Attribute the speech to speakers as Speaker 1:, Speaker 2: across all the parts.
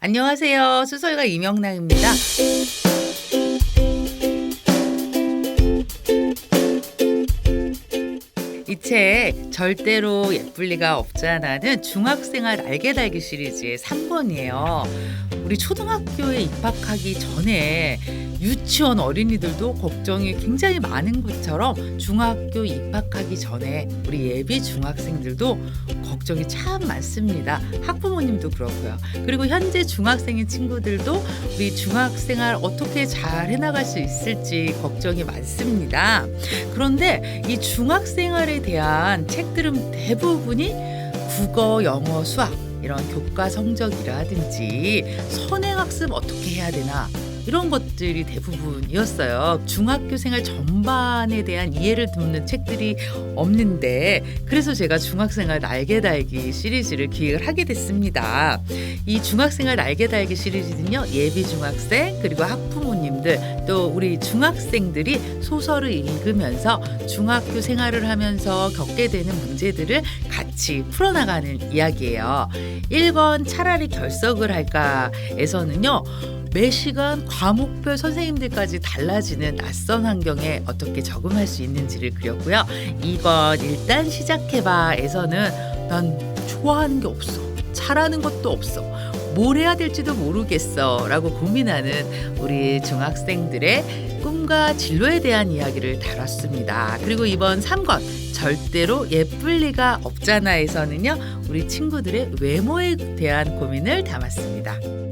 Speaker 1: 안녕하세요. 수설가 이명락입니다. 이 책 절대로 예쁠 리가 없잖아는 중학생활 날개 달기 시리즈의 3권이에요. 우리 초등학교에 입학하기 전에 유치원 어린이들도 걱정이 굉장히 많은 것처럼 중학교 입학하기 전에 우리 예비 중학생들도 걱정이 참 많습니다. 학부모님도 그렇고요. 그리고 현재 중학생인 친구들도 우리 중학생활 어떻게 잘 해나갈 수 있을지 걱정이 많습니다. 그런데 이 중학생활에 대한 책 들은 대부분이 국어, 영어, 수학 이런 교과 성적이라든지 선행학습 어떻게 해야 되나 이런 것들이 대부분이었어요. 중학교 생활 전반에 대한 이해를 돕는 책들이 없는데 그래서 제가 중학생활 날개 달기 시리즈를 기획을 하게 됐습니다. 이 중학생활 날개 달기 시리즈는요. 예비 중학생 그리고 학부모님들 또 우리 중학생들이 소설을 읽으면서 중학교 생활을 하면서 겪게 되는 문제들을 같이 풀어나가는 이야기예요. 1권 차라리 결석을 할까에서는요. 매 시간 과목별 선생님들까지 달라지는 낯선 환경에 어떻게 적응할 수 있는지를 그렸고요. 이번 일단 시작해봐에서는 난 좋아하는 게 없어. 잘하는 것도 없어. 뭘 해야 될지도 모르겠어. 라고 고민하는 우리 중학생들의 꿈과 진로에 대한 이야기를 다뤘습니다. 그리고 이번 3권 절대로 예쁠 리가 없잖아에서는요. 우리 친구들의 외모에 대한 고민을 담았습니다.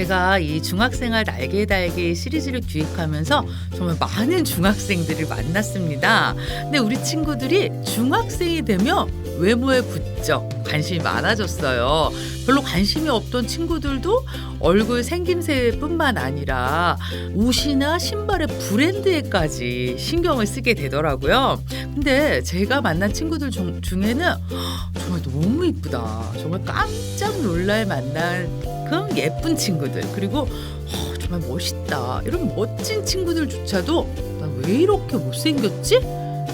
Speaker 1: 제가 이 중학생활 날개 달기 시리즈를 기획하면서 정말 많은 중학생들을 만났습니다. 근데 우리 친구들이 중학생이 되면 외모에 부쩍 관심이 많아졌어요. 별로 관심이 없던 친구들도 얼굴 생김새뿐만 아니라 옷이나 신발의 브랜드에까지 신경을 쓰게 되더라고요. 근데 제가 만난 친구들 중, 중에는 정말 너무 이쁘다. 정말 깜짝 놀랄 만 큼 예쁜 친구들 그리고 어, 정말 멋있다. 이런 멋진 친구들조차도 나 왜 이렇게 못생겼지?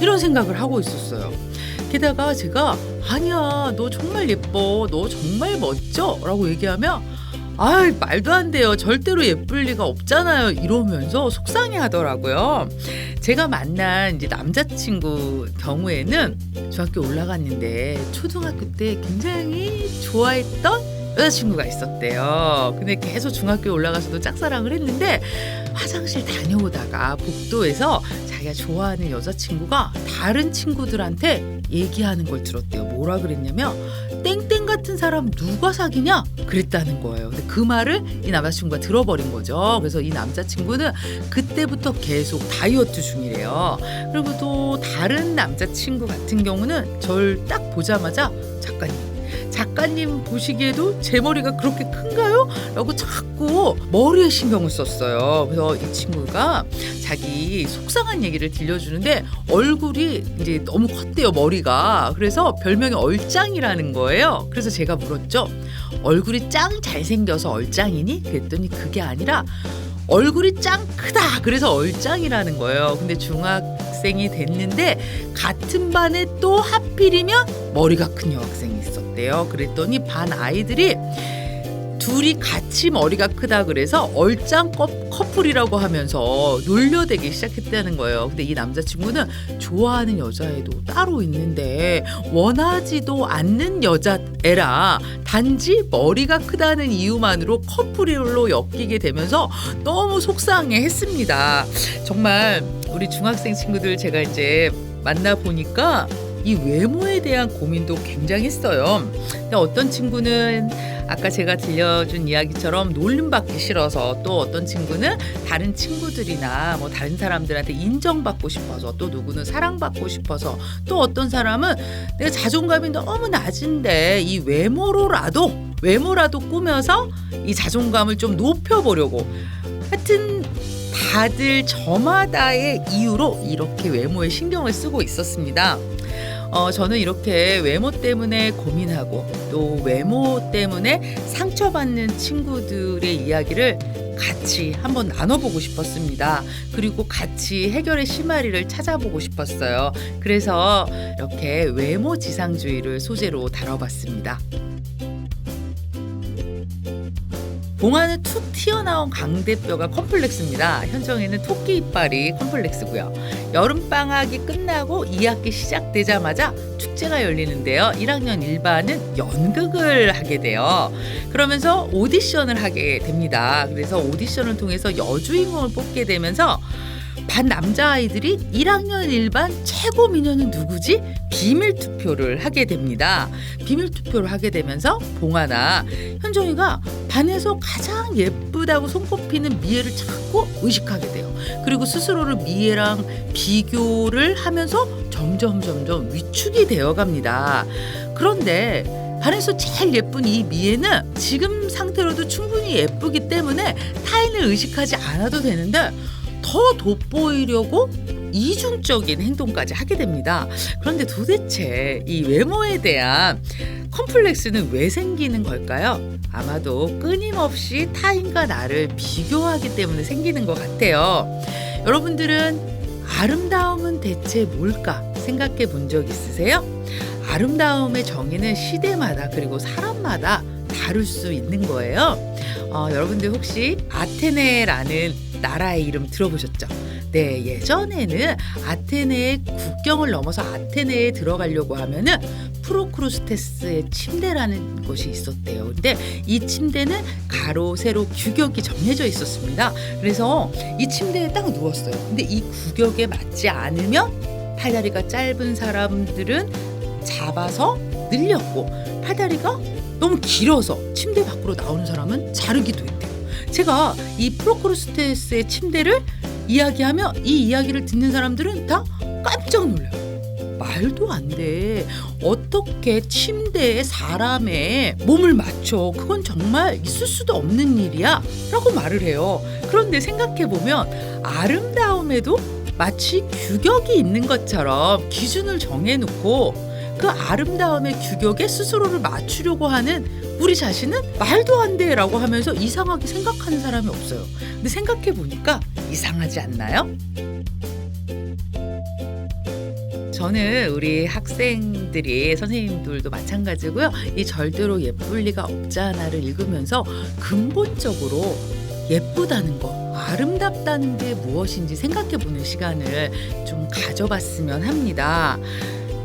Speaker 1: 이런 생각을 하고 있었어요. 게다가 제가 아니야 너 정말 예뻐 너 정말 멋져 라고 얘기하면 아 말도 안 돼요 절대로 예쁠 리가 없잖아요 이러면서 속상해 하더라고요 제가 만난 이제 남자친구 경우에는 중학교 올라갔는데 초등학교 때 굉장히 좋아했던 여자친구가 있었대요 근데 계속 중학교 올라가서도 짝사랑을 했는데 화장실 다녀오다가 복도에서 자기가 좋아하는 여자친구가 다른 친구들한테 얘기하는 걸 들었대요. 뭐라 그랬냐면 땡땡 같은 사람 누가 사귀냐 그랬다는 거예요. 근데 그 말을 이 남자친구가 들어버린 거죠. 그래서 이 남자친구는 그때부터 계속 다이어트 중이래요. 그리고 또 다른 남자친구 같은 경우는 절 딱 보자마자 작가님 작가님 보시기에도 제 머리가 그렇게 큰가요? 라고 자꾸 머리에 신경을 썼어요. 그래서 이 친구가 자기 속상한 얘기를 들려주는데 얼굴이 이제 너무 컸대요, 머리가. 그래서 별명이 얼짱이라는 거예요. 그래서 제가 물었죠. 얼굴이 짱 잘생겨서 얼짱이니? 그랬더니 그게 아니라 얼굴이 짱 크다. 그래서 얼짱이라는 거예요. 근데 중학 생이 됐는데 같은 반에 또 하필이면 머리가 큰 여학생이 있었대요. 그랬더니 반 아이들이 둘이 같이 머리가 크다 그래서 얼짱 컵- 커플이라고 하면서 놀려대기 시작했다는 거예요. 근데 이 남자친구는 좋아하는 여자애도 따로 있는데 원하지도 않는 여자애라 단지 머리가 크다는 이유만으로 커플로 엮이게 되면서 너무 속상해 했습니다. 정말 우리 중학생 친구들 제가 이제 만나 보니까 이 외모에 대한 고민도 굉장했어요. 근데 어떤 친구는 아까 제가 들려준 이야기처럼 놀림받기 싫어서 또 어떤 친구는 다른 친구들이나 뭐 다른 사람들한테 인정받고 싶어서 또 누구는 사랑받고 싶어서 또 어떤 사람은 내가 자존감이 너무 낮은데 이 외모로라도 외모라도 꾸며서 이 자존감을 좀 높여보려고 하여튼 다들 저마다의 이유로 이렇게 외모에 신경을 쓰고 있었습니다. 어, 저는 이렇게 외모 때문에 고민하고 또 외모 때문에 상처받는 친구들의 이야기를 같이 한번 나눠보고 싶었습니다. 그리고 같이 해결의 실마리를 찾아보고 싶었어요. 그래서 이렇게 외모 지상주의를 소재로 다뤄봤습니다. 봉화는 툭 튀어나온 강대뼈가 컴플렉스입니다. 현정이는 토끼 이빨이 컴플렉스고요. 여름 방학이 끝나고 2학기 시작되자마자 축제가 열리는데요. 1학년 1반은 연극을 하게 돼요. 그러면서 오디션을 하게 됩니다. 그래서 오디션을 통해서 여주인공을 뽑게 되면서 반 남자아이들이 1학년 1반 최고 미녀는 누구지? 비밀 투표를 하게 됩니다. 비밀 투표를 하게 되면서 봉화나 현정이가 반에서 가장 예쁘다고 손꼽히는 미애를 자꾸 의식하게 돼요. 그리고 스스로를 미애랑 비교를 하면서 점점 점점 위축이 되어 갑니다. 그런데 반에서 제일 예쁜 이 미애는 지금 상태로도 충분히 예쁘기 때문에 타인을 의식하지 않아도 되는데 더 돋보이려고 이중적인 행동까지 하게 됩니다. 그런데 도대체 이 외모에 대한 컴플렉스는 왜 생기는 걸까요? 아마도 끊임없이 타인과 나를 비교하기 때문에 생기는 것 같아요. 여러분들은 아름다움은 대체 뭘까 생각해 본 적 있으세요? 아름다움의 정의는 시대마다 그리고 사람마다 다를 수 있는 거예요. 어, 여러분들 혹시 아테네라는 나라의 이름 들어보셨죠? 네, 예전에는 아테네의 국경을 넘어서 아테네에 들어가려고 하면은 프로크루스테스의 침대라는 곳이 있었대요. 근데 이 침대는 가로, 세로 규격이 정해져 있었습니다. 그래서 이 침대에 딱 누웠어요. 근데 이 규격에 맞지 않으면 팔다리가 짧은 사람들은 잡아서 늘렸고 팔다리가 너무 길어서 침대 밖으로 나오는 사람은 자르기도 했대요. 제가 이 프로크루스테스의 침대를 이야기하며 이 이야기를 듣는 사람들은 다 깜짝 놀라요. 말도 안 돼. 어떻게 침대에 사람의 몸을 맞춰? 그건 정말 있을 수도 없는 일이야. 라고 말을 해요. 그런데 생각해보면 아름다움에도 마치 규격이 있는 것처럼 기준을 정해놓고 그 아름다움의 규격에 스스로를 맞추려고 하는 우리 자신은 말도 안 돼라고 하면서 이상하게 생각하는 사람이 없어요. 근데 생각해 보니까 이상하지 않나요? 저는 우리 학생들이 선생님들도 마찬가지고요. 이 절대로 예쁠 리가 없잖아를 읽으면서 근본적으로 예쁘다는 거, 아름답다는 게 무엇인지 생각해 보는 시간을 좀 가져봤으면 합니다.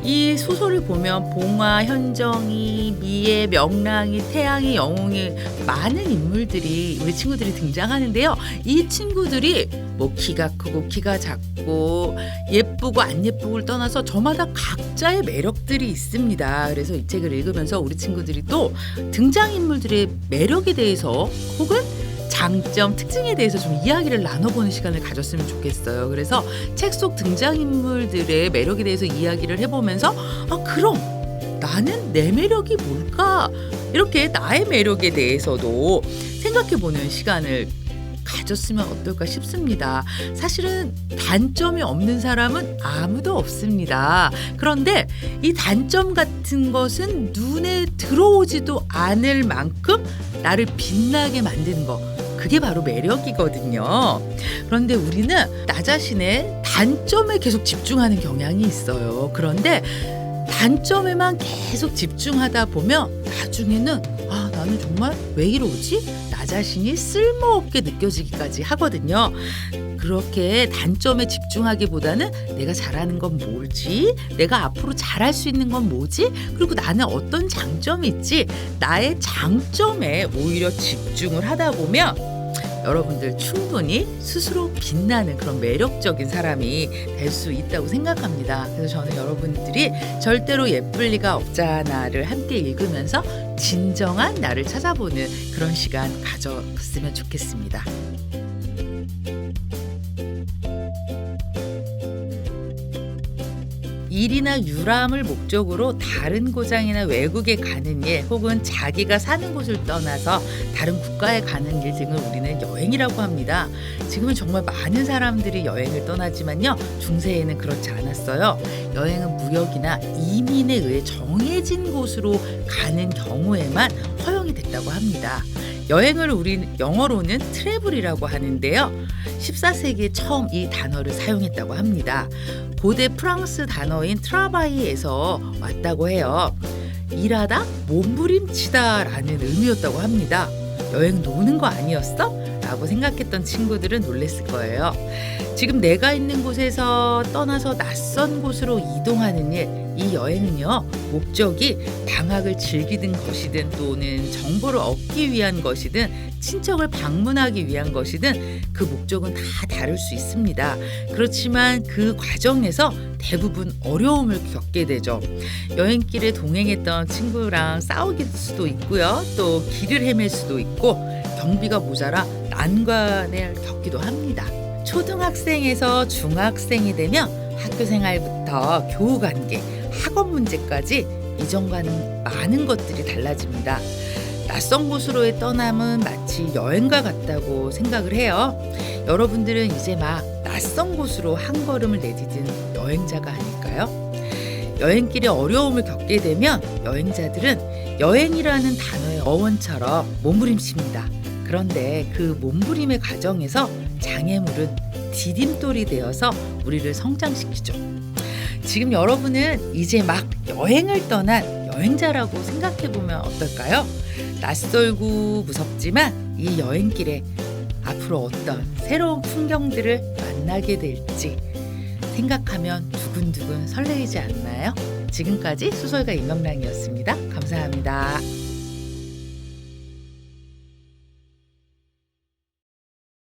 Speaker 1: 이 소설을 보면 봉화, 현정이, 미애, 명랑이, 태양이, 영웅이 많은 인물들이 우리 친구들이 등장하는데요. 이 친구들이 뭐 키가 크고 키가 작고 예쁘고 안 예쁘고를 떠나서 저마다 각자의 매력들이 있습니다. 그래서 이 책을 읽으면서 우리 친구들이 또 등장인물들의 매력에 대해서 혹은 장점, 특징에 대해서 좀 이야기를 나눠보는 시간을 가졌으면 좋겠어요. 그래서 책 속 등장인물들의 매력에 대해서 이야기를 해보면서 아 그럼 나는 내 매력이 뭘까? 이렇게 나의 매력에 대해서도 생각해보는 시간을 가졌으면 어떨까 싶습니다. 사실은 단점이 없는 사람은 아무도 없습니다. 그런데 이 단점 같은 것은 눈에 들어오지도 않을 만큼 나를 빛나게 만드는 것. 그게 바로 매력이거든요. 그런데 우리는 나 자신의 단점에 계속 집중하는 경향이 있어요. 그런데 단점에만 계속 집중하다 보면 나중에는 아, 나는 정말 왜 이러지? 나 자신이 쓸모없게 느껴지기까지 하거든요. 그렇게 단점에 집중하기보다는 내가 잘하는 건 뭐지? 내가 앞으로 잘할 수 있는 건 뭐지? 그리고 나는 어떤 장점이 있지? 나의 장점에 오히려 집중을 하다 보면 여러분들 충분히 스스로 빛나는 그런 매력적인 사람이 될 수 있다고 생각합니다. 그래서 저는 여러분들이 절대로 예쁠 리가 없잖아를 함께 읽으면서 진정한 나를 찾아보는 그런 시간 가졌으면 좋겠습니다. 일이나 유람을 목적으로 다른 고장이나 외국에 가는 일 혹은 자기가 사는 곳을 떠나서 다른 국가에 가는 일 등을 우리는 여행이라고 합니다. 지금은 정말 많은 사람들이 여행을 떠나지만요. 중세에는 그렇지 않았어요. 여행은 무역이나 이민에 의해 정해진 곳으로 가는 경우에만 허용이 됐다고 합니다. 여행을 우리 영어로는 트래블이라고 하는데요. 14세기에 처음 이 단어를 사용했다고 합니다. 고대 프랑스 단어인 트라바이에서 왔다고 해요. 일하다 몸부림치다 라는 의미였다고 합니다. 여행 노는 거 아니었어? 라고 생각했던 친구들은 놀랬을 거예요. 지금 내가 있는 곳에서 떠나서 낯선 곳으로 이동하는 일, 이 여행은요, 목적이 방학을 즐기는 것이든 또는 정보를 얻기 위한 것이든 친척을 방문하기 위한 것이든 그 목적은 다 다를 수 있습니다. 그렇지만 그 과정에서 대부분 어려움을 겪게 되죠. 여행길에 동행했던 친구랑 싸우길 수도 있고요. 또 길을 헤맬 수도 있고 경비가 모자라 난관을 겪기도 합니다. 초등학생에서 중학생이 되면 학교 생활부터 교우 관계, 학업 문제까지 이전과는 많은 것들이 달라집니다. 낯선 곳으로의 떠남은 마치 여행과 같다고 생각을 해요. 여러분들은 이제 막 낯선 곳으로 한 걸음을 내디딘 여행자가 아닐까요? 여행길에 어려움을 겪게 되면 여행자들은 여행이라는 단어의 어원처럼 몸부림칩니다. 그런데 그 몸부림의 과정에서 장애물은 디딤돌이 되어서 우리를 성장시키죠. 지금 여러분은 이제 막 여행을 떠난 여행자라고 생각해 보면 어떨까요? 낯설고 무섭지만 이 여행길에 앞으로 어떤 새로운 풍경들을 만나게 될지 생각하면 두근두근 설레이지 않나요? 지금까지 수설가 임영랑이었습니다. 감사합니다.